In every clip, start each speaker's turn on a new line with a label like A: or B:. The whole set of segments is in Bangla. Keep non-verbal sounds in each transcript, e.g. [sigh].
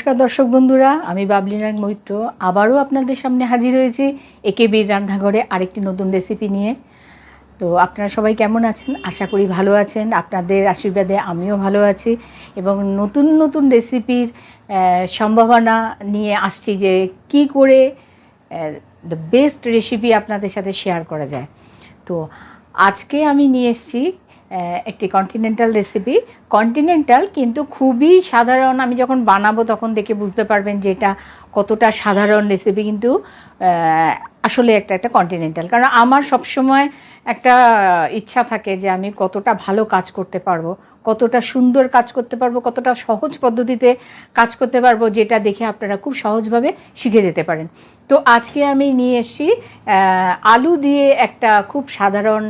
A: নমস্কার দর্শক বন্ধুরা, আমি বাবলি নাগ মৈত্র। আবারও আপনাদের সামনে হাজির হয়েছি একে বীর রান্নাঘরে আরেকটি নতুন রেসিপি নিয়ে। তো আপনারা সবাই কেমন আছেন? আশা করি ভালো আছেন। আপনাদের আশীর্বাদে আমিও ভালো আছি এবং নতুন নতুন রেসিপির সম্ভাবনা নিয়ে আসছি যে কি করে দ্য বেস্ট রেসিপি আপনাদের সাথে শেয়ার করা যায়। তো আজকে আমি নিয়ে এসেছি একটি কন্টিনেন্টাল রেসিপি কন্টিনেন্টাল কিন্তু খুবই সাধারণ, আমি যখন বানাবো তখন দেখে বুঝতে পারবেন যে এটা কতটা সাধারণ রেসিপি কিন্তু আসলে একটা একটা কন্টিনেন্টাল কারণ আমার সবসময় একটা ইচ্ছা থাকে যে আমি কতটা ভালো কাজ করতে পারব, কতটা সুন্দর কাজ করতে পারব, কতটা সহজ পদ্ধতিতে কাজ করতে পারব, যেটা দেখে আপনারা খুব সহজভাবে শিখে যেতে পারেন। তো আজকে আমি নিয়ে এসেছি আলু দিয়ে একটা খুব সাধারণ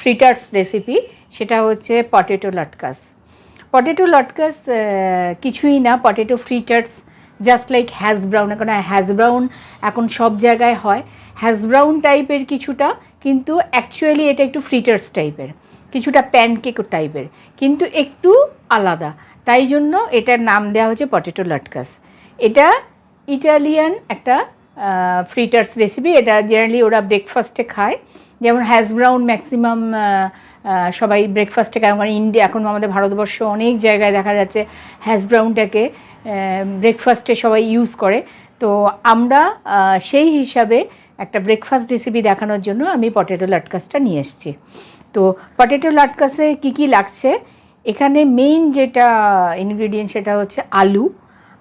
A: ফ্রিটার্স রেসিপি সেটা হচ্ছে পটেটো লটকাস পটেটো লটকাস কিছুই না potato fritters just like hash brown এখন হ্যাজ ব্রাউন এখন সব জায়গায় হয়। হ্যাজ ব্রাউন টাইপের কিছুটা, কিন্তু অ্যাকচুয়ালি এটা একটু ফ্রিটার্স টাইপের কিছুটা প্যানকেক টাইপের কিন্তু একটু আলাদা। তাই জন্য এটার নাম দেওয়া হচ্ছে পটেটো লটকাস এটা ইটালিয়ান একটা ফ্রিটার্স রেসিপি এটা জেনারেলি ওরা ব্রেকফাস্টে খায়। যেমন হ্যাজ ব্রাউন ম্যাক্সিমাম সবাই ব্রেকফাস্টে কারণ ইন্ডিয়া এখন আমাদের ভারতবর্ষ অনেক জায়গায় দেখা যাচ্ছে হ্যাজ ব্রাউনটাকে ব্রেকফাস্টে সবাই ইউজ করে। তো আমরা সেই হিসাবে একটা ব্রেকফাস্ট রেসিপি দেখানোর জন্য আমি পটেটো লাটকাসটা নিয়ে এসেছি। তো পটেটো লাটকাসে কি কি লাগছে? এখানে মেইন যেটা ইনগ্রিডিয়েন্ট সেটা হচ্ছে আলু।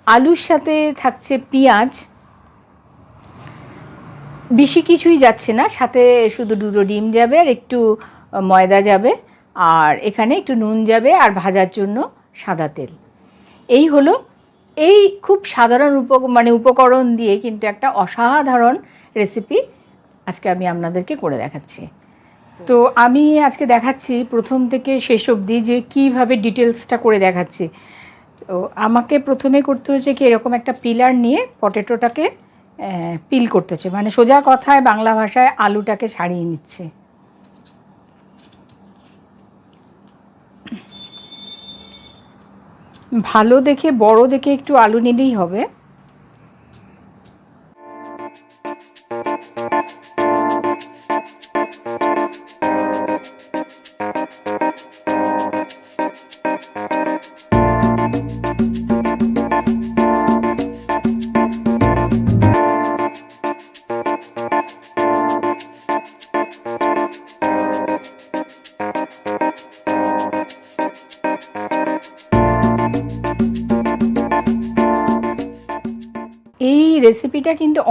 A: আলুর সাথে থাকছে পেঁয়াজ বেশি কিছুই যাচ্ছে না। সাথে শুধু দুটো ডিম যাবে আর একটু ময়দা যাবে আর এখানে একটু নুন যাবে আর ভাজার জন্য সাদা তেল। এই হলো এই খুব সাধারণ উপ মানে উপকরণ দিয়ে কিন্তু একটা অসাধারণ রেসিপি আজকে আমি আপনাদেরকে করে দেখাচ্ছি। তো আমি আজকে দেখাচ্ছি প্রথম থেকে শেষ অবধি যে কীভাবে ডিটেলসটা করে দেখাচ্ছি। তো আমাকে প্রথমে করতে হচ্ছে কি এরকম একটা পিলার নিয়ে পটেটোটাকে পিল করতেছে। মানে সোজা কথায় বাংলা ভাষায় আলুটাকে ছাড়িয়ে নিচ্ছে। ভালো দেখে, বড় দেখে একটু আলু নিলেই হবে।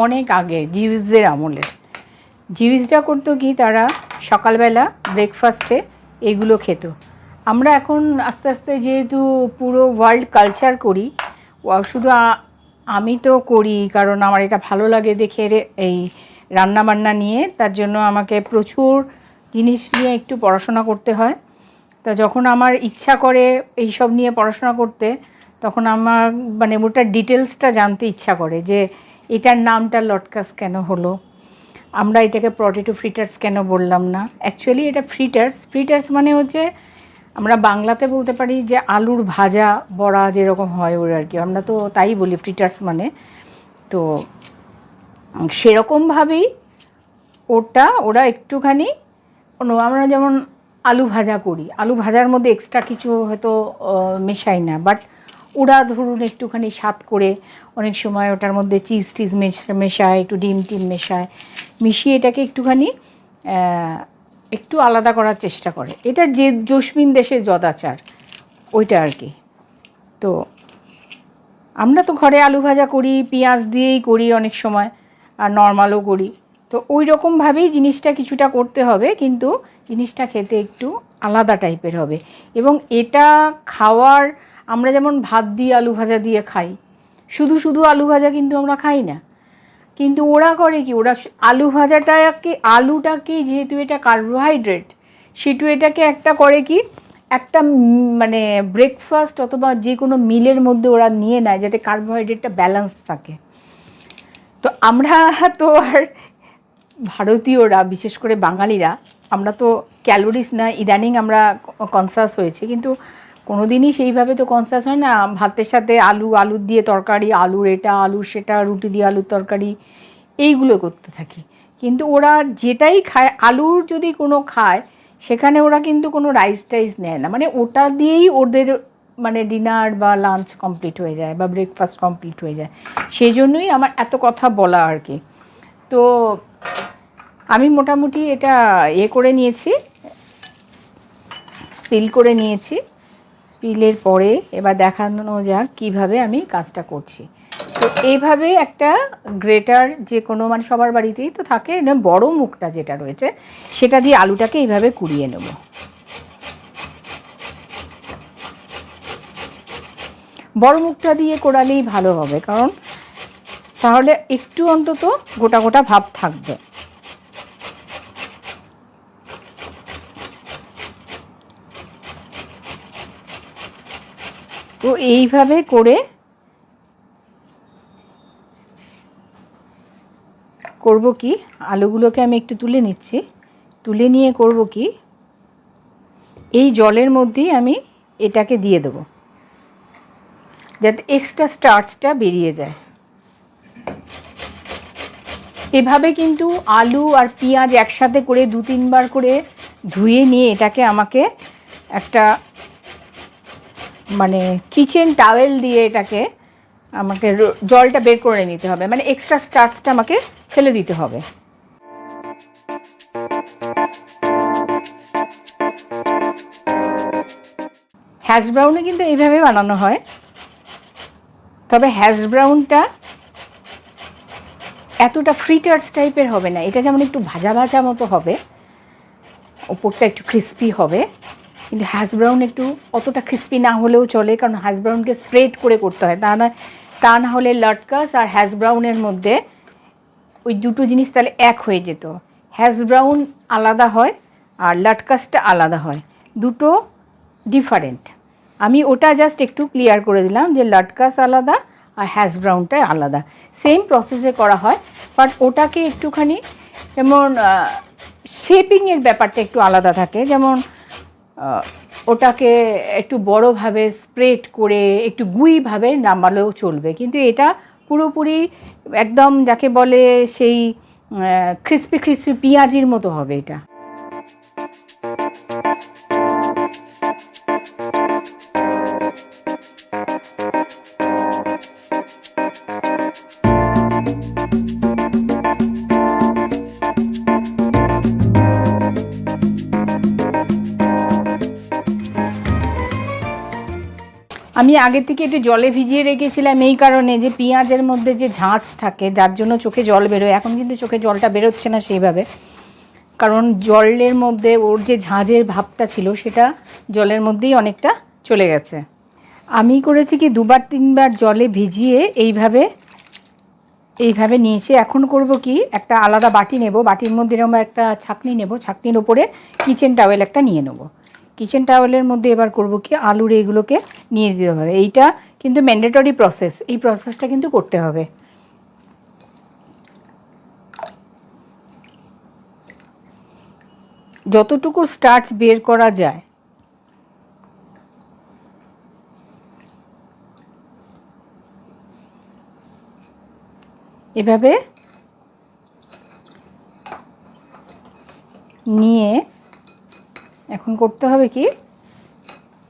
A: অনেক আগে জিউসদের আমলের জিউসরা করতো কি, তারা সকালবেলা ব্রেকফাস্টে এগুলো খেত। আমরা এখন আস্তে আস্তে যেহেতু পুরো ওয়ার্ল্ড কালচার করি শুধু আমি তো করি, কারণ আমার এটা ভালো লাগে দেখে এই রান্না বান্না নিয়ে, তার জন্য আমাকে প্রচুর জিনিস নিয়ে একটু পড়াশোনা করতে হয়। তা যখন আমার ইচ্ছা করে এই সব নিয়ে পড়াশোনা করতে, তখন আমার মানে ওটার ডিটেলসটা জানতে ইচ্ছা করে যে এটার নামটা লটকাস কেন হলো? আমরা এটাকে পটেটো ফ্রিটার্স কেন বললাম না? অ্যাকচুয়ালি এটা ফ্রিটার্স ফ্রিটার্স মানে হচ্ছে, আমরা বাংলাতে বলতে পারি যে আলুর ভাজা, বড়া যেরকম হয় ওর আর কি। আমরা তো তাই বলি ফ্রিটার্স মানে। তো সেরকমভাবেই ওটা, ওরা একটুখানি আমরা যেমন আলু ভাজা করি, আলু ভাজার মধ্যে এক্সট্রা কিছু হয়তো মেশাই না। বাট ওরা ধরুন একটুখানি স্বাদ করে অনেক সময় ওটার মধ্যে চিজ টিজ মেশ- মেশায়, একটু ডিম টিম মেশায়। মিশিয়ে এটাকে একটুখানি একটু আলাদা করার চেষ্টা করে। এটা যে জসমিন দেশের যদাচার, ওইটা আর কি। তো আমরা তো ঘরে আলু ভাজা করি, পেঁয়াজ দিয়েই করি অনেক সময়, আর নর্মালও করি। তো ওই রকমভাবেই জিনিসটা কিছুটা করতে হবে, কিন্তু জিনিসটা খেতে একটু আলাদা টাইপের হবে। এবং এটা খাওয়ার, আমরা যেমন ভাত দিয়ে আলু ভাজা দিয়ে খাই শুধু শুধু আলু ভাজা কিন্তু আমরা খাই না। কিন্তু ওরা করে কি? ওরা আলু ভাজাটাকে, আলুটাকে যেহেতু এটা কার্বোহাইড্রেট সেটু এটাকে একটা করে কি? একটা মানে ব্রেকফাস্ট অথবা যে কোনো মিলের মধ্যে ওরা নিয়ে নেয় যাতে কার্বোহাইড্রেটটা ব্যালেন্স থাকে। তো আমরা তো আর ভারতীয়রা, বিশেষ করে বাঙালিরা, আমরা তো ক্যালোরিস না, ইদানিং আমরা কনসাস হয়েছি। কিন্তু কোনো দিনই সেইভাবে তো কনসাস হয় না। ভাতের সাথে আলু আলু দিয়ে তরকারি, আলুর এটা, আলুর সেটা, রুটি দিয়ে আলুর তরকারি, এইগুলো করতে থাকি। কিন্তু ওরা যেটাই খায়, আলুর যদি কোনো খায়, সেখানে ওরা কিন্তু কোনো রাইস টাইস নেয় না। মানে ওটা দিয়েই ওদের মানে ডিনার বা লাঞ্চ কমপ্লিট হয়ে যায় বা ব্রেকফাস্ট কমপ্লিট হয়ে যায়। সেই জন্যই আমার এত কথা বলা আর কি। তো আমি মোটামুটি এটা এ করে নিয়েছি পিল করে নিয়েছি। পিলের পরে এবার দেখানো যাক কীভাবে আমি কাজটা করছি। তো এইভাবে একটা গ্রেটার যে কোনো মানে সবার বাড়িতেই তো থাকে বড় মুখটা যেটা রয়েছে, সেটা দিয়ে আলুটাকে এইভাবে কুড়িয়ে নেব। বড় মুখটা দিয়ে কোড়ালেই ভালো হবে, কারণ তাহলে একটু অন্তত গোটা গোটা ভাব থাকবে। তো এইভাবে করে করব কি? আলুগুলোকে আমি একটু তুলে নিচ্ছি। তুলে নিয়ে করব কি? এই জলের মধ্যেই আমি এটাকে দিয়ে দেবো। যাতে এক্সট্রা স্টার্চটা বেরিয়ে যায়। এভাবে কিন্তু আলু আর পেঁয়াজ একসাথে করে দু তিনবার করে ধুয়ে নিয়ে এটাকে আমাকে একটা মানে কিচেন টাওয়েল দিয়ে এটাকে আমাকে জলটা বের করে নিতে হবে। মানে এক্সট্রা স্টার্চটা আমাকে ফেলে দিতে হবে। হ্যাশ ব্রাউনে কিন্তু এইভাবে বানানো হয়। তবে হ্যাশ ব্রাউনটা এতটা ফ্রিটার্স টাইপের হবে না। এটা যেমন একটু ভাজা ভাজা মতো হবে ওপরটা একটু ক্রিস্পি হবে। কিন্তু হ্যাশ ব্রাউন একটু অতটা ক্রিস্পি না হলেও চলে, কারণ হ্যাশ ব্রাউনকে স্প্রেড করে করতে হয়। তা না তা না হলে লটকাস আর হ্যাশ ব্রাউনের মধ্যে ওই দুটো জিনিস তাহলে এক হয়ে যেত। হ্যাশ ব্রাউন আলাদা হয় আর লটকাসটা আলাদা হয়। দুটো ডিফারেন্ট আমি ওটা জাস্ট একটু ক্লিয়ার করে দিলাম যে লটকাস আলাদা আর হ্যাশ ব্রাউনটা আলাদা। সেম প্রসেসে করা হয় বাট ওটাকে একটুখানি যেমন শেপিংয়ের ব্যাপারটা একটু আলাদা থাকে। যেমন ওটাকে একটু বড়োভাবে স্প্রেড করে, একটু গুইভাবে নামালেও চলবে। কিন্তু এটা পুরোপুরি একদম যাকে বলে সেই ক্রিস্পি ক্রিস্পি পেঁয়াজির মতো হবে এটা। আমি আগে থেকে একটু জলে ভিজিয়ে রেখেছিলাম এই কারণে যে পেঁয়াজের মধ্যে যে ঝাঁঝ থাকে, যার জন্য চোখে জল বেরোয়। এখন কিন্তু চোখে জলটা বেরোচ্ছে না সেইভাবে। কারণ জলের মধ্যে ওর যে ঝাঁঝের ভাবটা ছিল, সেটা জলের মধ্যেই অনেকটা চলে গেছে। আমি করেছি কি, দুবার, তিনবার জলে ভিজিয়ে এইভাবে এইভাবে নিয়েছি। এখন করব কি, একটা আলাদা বাটি নেব। বাটির মধ্যে এরকম একটা ছাকনি নেব। ছাকনির ওপরে কিচেন টাওয়েল একটা নিয়ে নেব। কিচেন টাওয়েলের মধ্যে এবার করব কি? আলুর এইগুলোকে নিয়ে দিতে হবে। এইটা কিন্তু ম্যান্ডেটরি প্রসেস এই প্রসেসটা কিন্তু করতে হবে। যতটুকু স্টার্চ বের করা যায়, এভাবে নিয়ে এখন করতে হবে কি?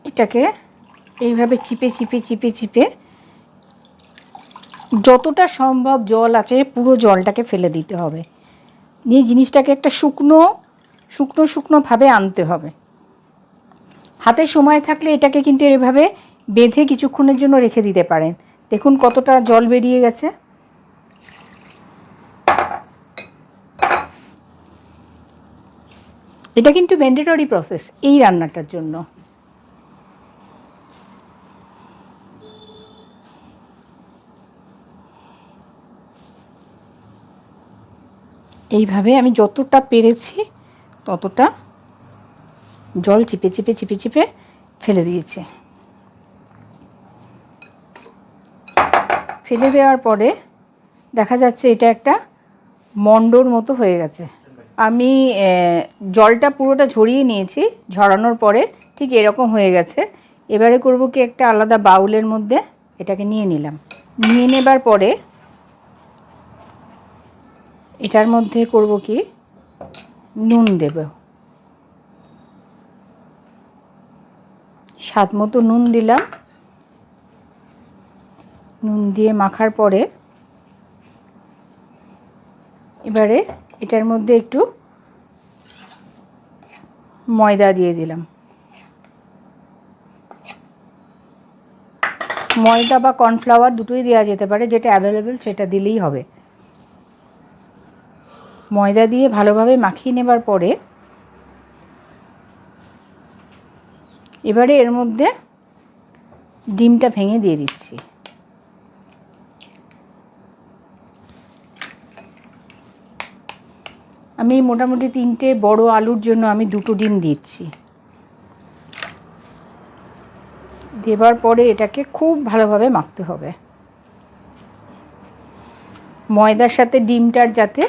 A: এটাকে এইভাবে চিপে চিপে চিপে চিপে যতটা সম্ভব জল আছে পুরো জলটাকে ফেলে দিতে হবে। নিয়ে জিনিসটাকে একটা শুকনো শুকনো শুকনোভাবে আনতে হবে। হাতে সময় থাকলে এটাকে কিন্তু এভাবে বেঁধে কিছুক্ষণের জন্য রেখে দিতে পারেন। দেখুন কতটা জল বেরিয়ে গেছে। এটা কিন্তু ম্যান্ডেটরি প্রসেস এই রান্নাটার জন্য। এইভাবে আমি যতটা পেরেছি ততটা জল চিপে চিপে চিপে চিপে ফেলে দিয়েছি। ফেলে দেওয়ার পরে দেখা যাচ্ছে এটা একটা মন্ডর মতো হয়ে গেছে। আমি জলটা পুরোটা ঝরিয়ে নিয়েছি, ঝরানোর পরে ঠিক এরকম হয়ে গেছে। এবারে করব কি একটা আলাদা বাউলের মধ্যে এটাকে নিয়ে নিলাম। নিয়ে নেবার পরে এটার মধ্যে করব কি, নুন দেব। স্বাদ মতো নুন দিলাম। নুন দিয়ে মাখার পরে এবারে এটার মধ্যে একটু ময়দা দিয়ে দিলাম। ময়দা বা কর্নফ্লাওয়ার দুটোই দেওয়া যেতে পারে, যেটা অ্যাভেলেবেল সেটা দিলেই হবে। ময়দা দিয়ে ভালোভাবে মাখিয়ে নেবার পরে এবারে এর মধ্যে ডিমটা ভেঙে দিয়ে দিচ্ছি। আমি মোটামুটি তিনটে বড় আলুর জন্য আমি দুটো ডিম দিচ্ছি। দেবার পরে এটাকে খুব ভালোভাবে মাখতে হবে। ময়দার সাথে ডিমটার যাতে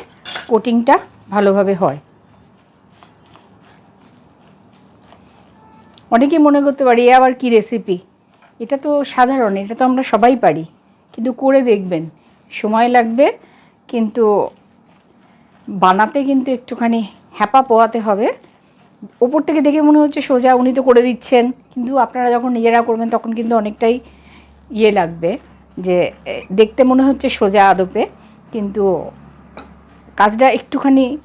A: কোটিংটা ভালোভাবে হয়। অনেকেই মনে করতে পারি আবার কি রেসিপি এটা তো সাধারণ, এটা তো আমরা সবাই পারি। কিন্তু করে দেখবেন, সময় লাগবে, কিন্তু বানাতে কিন্তু একটুখানি হ্যাপা পোয়াতে হবে। ওপর থেকে দেখে মনে হচ্ছে সোজা উনি তো করে দিচ্ছেন। কিন্তু আপনারা যখন নিজেরা করবেন তখন কিন্তু অনেকটাই ইয়ে লাগবে যে দেখতে মনে হচ্ছে সোজা আদপে। কিন্তু কাজটা একটুখানি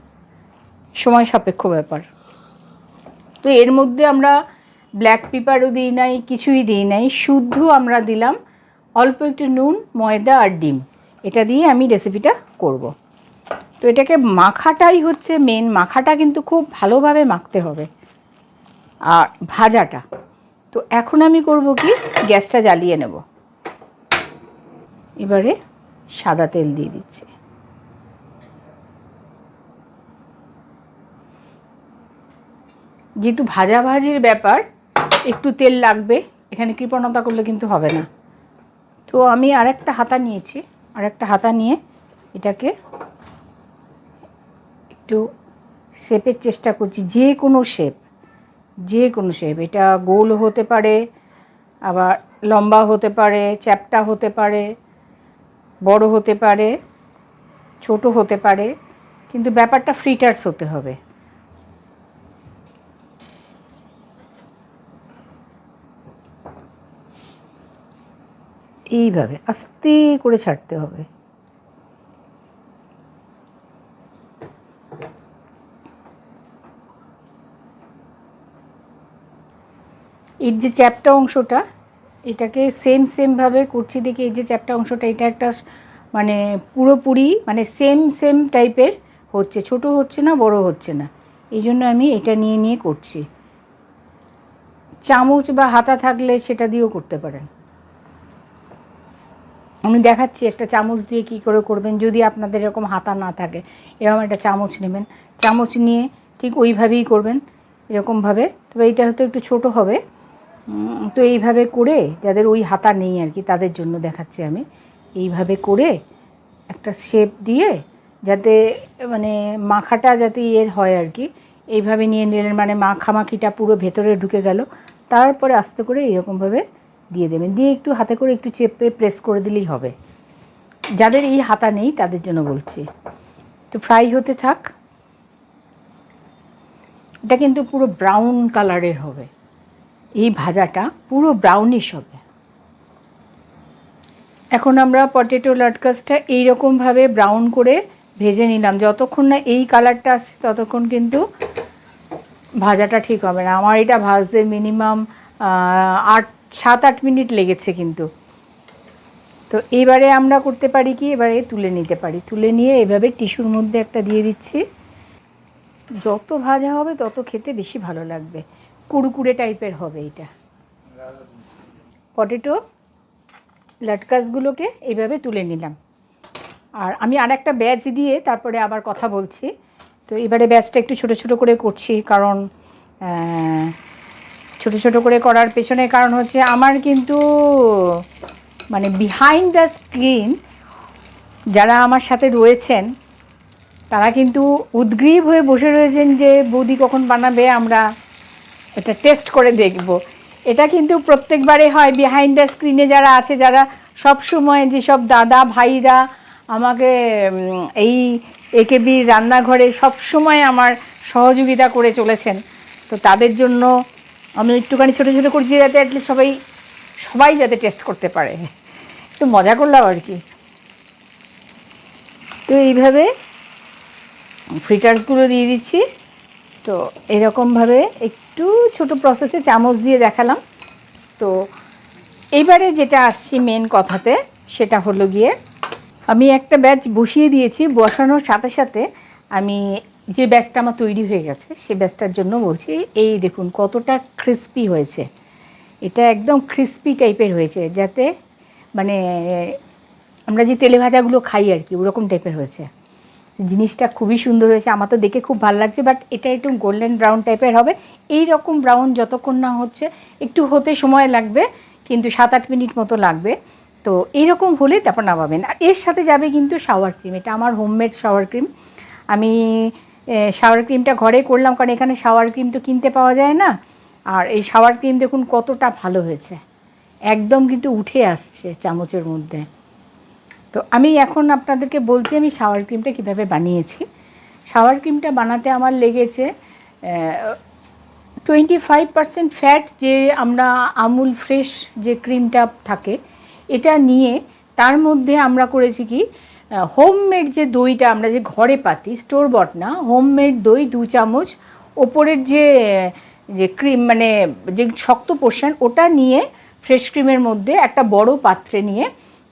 A: সময় সাপেক্ষ ব্যাপার। তো এর মধ্যে আমরা ব্ল্যাক পেপারও দিই নাই, কিছুই দিই নাই। শুদ্ধ আমরা দিলাম অল্প একটু নুন, ময়দা আর ডিম। এটা দিয়ে আমি রেসিপিটা করব। তো এটাকে মাখাটাই হচ্ছে মেন মাখাটা কিন্তু খুব ভালোভাবে মাখতে হবে। আর ভাজাটা। তো এখন আমি করব কি? গ্যাসটা জ্বালিয়ে নেব। এবারে সাদা তেল দিয়ে দিচ্ছি। যেহেতু ভাজাভাজির ব্যাপার, একটু তেল লাগবে। এখানে কৃপণতা করলে কিন্তু হবে না। তো আমি আরেকটা হাতা নিয়েছি। আরেকটা হাতা নিয়ে এটাকে একটু শেপের চেষ্টা করছি, যে কোনো শেপ, যে কোনো শেপ। এটা গোল হতে পারে, আবার লম্বা হতে পারে, চ্যাপটা হতে পারে, বড় হতে পারে, ছোট হতে পারে, কিন্তু ব্যাপারটা ফ্রিটার্স হতে হবে। এইভাবে আস্তে করে ছাড়তে হবে। এর যে চ্যাপটা অংশটা, এটাকে সেম সেমভাবে করছি দেখি এই যে চ্যাপটা অংশটা, এটা একটা মানে পুরোপুরি মানে সেম সেম টাইপের হচ্ছে। ছোট হচ্ছে না, বড় হচ্ছে না। এই জন্য আমি এটা নিয়ে নিয়ে করছি। চামচ বা হাতা থাকলে সেটা দিয়েও করতে পারেন। আমি দেখাচ্ছি একটা চামচ দিয়ে কি করে করবেন, যদি আপনাদের এরকম হাতা না থাকে। এরকম একটা চামচ নেবেন। চামচ নিয়ে ঠিক ওইভাবেই করবেন এরকমভাবে তবে এটা হয়তো একটু ছোট হবে। তো এইভাবে করে যাদের ওই হাতা নেই আর কি, তাদের জন্য দেখাচ্ছি আমি। এইভাবে করে একটা শেপ দিয়ে যাতে মানে মাখাটা যাতে ইয়ের হয় আর কি, এইভাবে নিয়ে নিলেন। মানে মাখামাখিটা পুরো ভেতরে ঢুকে গেল, তারপরে আস্তে করে এরকমভাবে দিয়ে দেবেন। দিয়ে একটু হাতে করে একটু চেপে প্রেস করে দিলেই হবে। যাদের এই হাতা নেই, তাদের জন্য বলছি। তো ফ্রাই হতে থাক। এটা কিন্তু পুরো ব্রাউন কালারের হবে। এই ভাজাটা পুরো ব্রাউনিশ হবে। এখন আমরা পটেটো লাটকাসটা এইরকমভাবে ব্রাউন করে ভেজে নিলাম। যতক্ষণ না এই কালারটা আসছে, ততক্ষণ কিন্তু ভাজাটা ঠিক হবে না। আমার এটা ভাজতে মিনিমাম আট, সাত, আট মিনিট লেগেছে কিন্তু। তো এবারে আমরা করতে পারি কি? এবারে তুলে নিতে পারি। তুলে নিয়ে এভাবে টিস্যুর মধ্যে একটা দিয়ে দিচ্ছি। যত ভাজা হবে, তত খেতে বেশি ভালো লাগবে। কুড়কুড়ে টাইপের হবে এটা পটেটো লাটকাসগুলোকে এইভাবে তুলে নিলাম। আর আমি আর একটা ব্যাচ দিয়ে তারপরে আবার কথা বলছি। তো এবারে ব্যাচটা একটু ছোট ছোট করে করছি কারণ ছোট ছোট করে করার পেছনে কারণ হচ্ছে আমার কিন্তু মানে বিহাইন্ড দ্য স্ক্রিন যারা আমার সাথে রয়েছেন, তারা কিন্তু উদ্গ্রীব হয়ে বসে রয়েছেন যে বৌদি কখন বানাবে আমরা এটা টেস্ট করে দেখব। এটা কিন্তু প্রত্যেকবারে হয় বিহাইন্ড দ্য স্ক্রিনে যারা আছে, যারা সব সময় যেসব দাদা ভাইরা আমাকে এই একেবি রান্নাঘরে সব সময় আমার সহযোগিতা করে চলেছেন। তো তাদের জন্য আমি একটুখানি ছোটো ছোটো করছি যাতে অ্যাটলিস্ট সবাই সবাই যাতে টেস্ট করতে পারে। একটু মজা করলাম আর কি। তো এইভাবে ফ্রিটার্সগুলো দিয়ে দিচ্ছি। তো এরকমভাবে একটু ছোট প্রসেসে চামচ দিয়ে দেখালাম। তো এইবারে যেটা আসছি মেন কথাতে, সেটা হলো গিয়ে আমি একটা ব্যাচ বসিয়ে দিয়েছি, বসানোর সাথে সাথে আমি যে ব্যাচটা আমার তৈরি হয়ে গেছে, সে ব্যাচটার জন্য বলছি, এই দেখুন কতটা ক্রিস্পি হয়েছে। এটা একদম ক্রিস্পি টাইপের হয়েছে, যাতে মানে আমরা যে তেলে ভাজাগুলো খাই আর কি, ওরকম টাইপের হয়েছে। জিনিসটা খুবই সুন্দর হয়েছে। আমার তো দেখে খুব ভালো লাগছে বাট এটা একটু গোল্ডেন ব্রাউন টাইপের হবে। এই রকম ব্রাউন যতক্ষণ না হচ্ছে, একটু হতে সময় লাগবে, কিন্তু সাত আট মিনিট মতো লাগবে। তো এইরকম হলে তারপর নামাবেন। আর এর সাথে যাবে কিন্তু শাওয়ার ক্রিম এটা আমার হোমমেড শাওয়ার ক্রিম আমি শাওয়ার ক্রিমটা ঘরে করলাম, কারণ এখানে শাওয়ার ক্রিম তো কিনতে পাওয়া যায় না। আর এই শাওয়ার ক্রিম দেখুন কতটা ভালো হয়েছে। একদম কিন্তু উঠে আসছে চামচের মধ্যে। তো আমি এখন আপনাদেরকে বলছি, আমি শাওয়ার ক্রিমটা কীভাবে বানিয়েছি। শাওয়ার ক্রিমটা বানাতে আমার লেগেছে টোয়েন্টি ফাইভ পার্সেন্ট ফ্যাট যে আমরা আমুল ফ্রেশ যে ক্রিমটা থাকে, এটা নিয়ে তার মধ্যে আমরা করেছি কি হোমমেড যে দইটা আমরা যে ঘরে পাতি স্টোর বট না হোমমেড দই দু চামচ, ওপরের যে যে ক্রিম মানে যে শক্ত পোর্শন ওটা নিয়ে ফ্রেশ ক্রিমের মধ্যে একটা বড় পাত্রে নিয়ে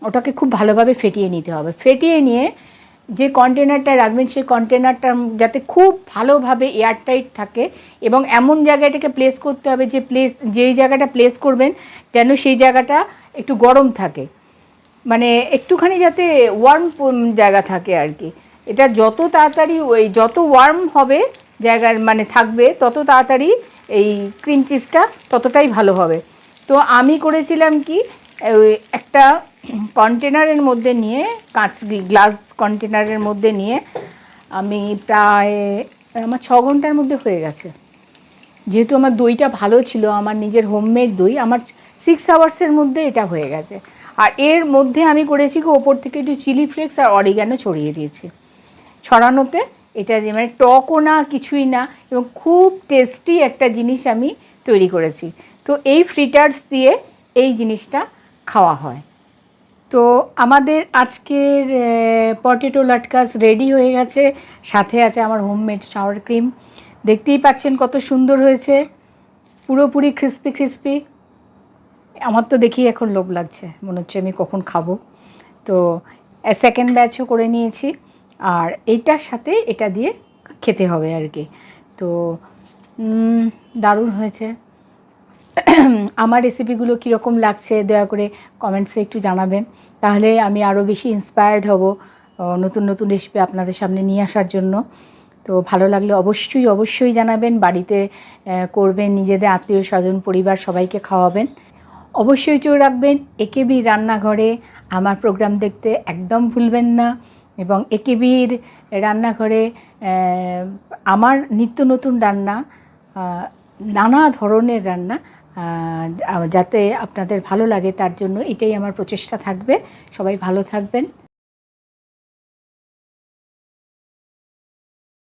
A: ওটাকে খুব ভালোভাবে ফেটিয়ে নিতে হবে। ফেটিয়ে নিয়ে যে কন্টেনারটা রাখবেন, সেই কন্টেনারটা যাতে খুব ভালোভাবে এয়ারটাইট থাকে এবং এমন জায়গাটাকে প্লেস করতে হবে যে প্লেস যেই জায়গাটা প্লেস করবেন যেন সেই জায়গাটা একটু গরম থাকে। মানে একটুখানি যাতে ওয়ার্ম জায়গা থাকে আর কি। এটা যত তাড়াতাড়ি ওই যত ওয়ার্ম হবে জায়গার মানে থাকবে, তত তাড়াতাড়ি এই ক্রিম চিজটা ততটাই ভালো হবে। তো আমি করেছিলাম কি একটা কন্টেনারের মধ্যে নিয়ে কাঁচ গ্লাস কন্টেনারের মধ্যে নিয়ে আমি প্রায় আমার ছ ঘণ্টার মধ্যে হয়ে গেছে। যেহেতু আমার দইটা ভালো ছিল, আমার নিজের হোমমেড দই, আমার সিক্স আওয়ার্সের মধ্যে এটা হয়ে গেছে। আর এর মধ্যে আমি করেছি কি, ওপর থেকে একটু চিলি ফ্লেক্স আর অরিগ্যানো ছড়িয়ে দিয়েছি। ছড়ানোতে এটা যে মানে টকও না, কিছুই না, এবং খুব টেস্টি একটা জিনিস আমি তৈরি করেছি। তো এই ফ্রিটার্স দিয়ে এই জিনিসটা খাওয়া হয়। তো আমাদের আজকের পটেটো লাটকাস রেডি হয়ে গেছে। সাথে আছে আমার হোমমেড শাওয়ার ক্রিম দেখতেই পাচ্ছেন কত সুন্দর হয়েছে। পুরোপুরি ক্রিস্পি ক্রিস্পি আমার তো দেখি এখন লোভ লাগছে। মনে হচ্ছে আমি কখন খাব। তো সেকেন্ড ব্যাচও করে নিয়েছি। আর এইটার সাথে এটা দিয়ে খেতে হবে আর কি। তো দারুণ হয়েছে। [clears throat] আমার রেসিপিগুলো কীরকম লাগছে, দয়া করে কমেন্টসে একটু জানাবেন। তাহলে আমি আরও বেশি ইন্সপায়ার্ড হব নতুন নতুন রেসিপি আপনাদের সামনে নিয়ে আসার জন্য। তো ভালো লাগলে অবশ্যই অবশ্যই জানাবেন, বাড়িতে করবেন, নিজেদের আত্মীয় স্বজন, পরিবার সবাইকে খাওয়াবেন। অবশ্যই চোখ রাখবেন একেবি রান্নাঘরে আমার প্রোগ্রাম দেখতে একদম ভুলবেন না এবং একেবির রান্নাঘরে আমার নিত্য নতুন রান্না নানা ধরনের রান্না যাতে আপনাদের ভালো লাগে তার জন্য এটাই আমার প্রচেষ্টা থাকবে। সবাই ভালো থাকবেন।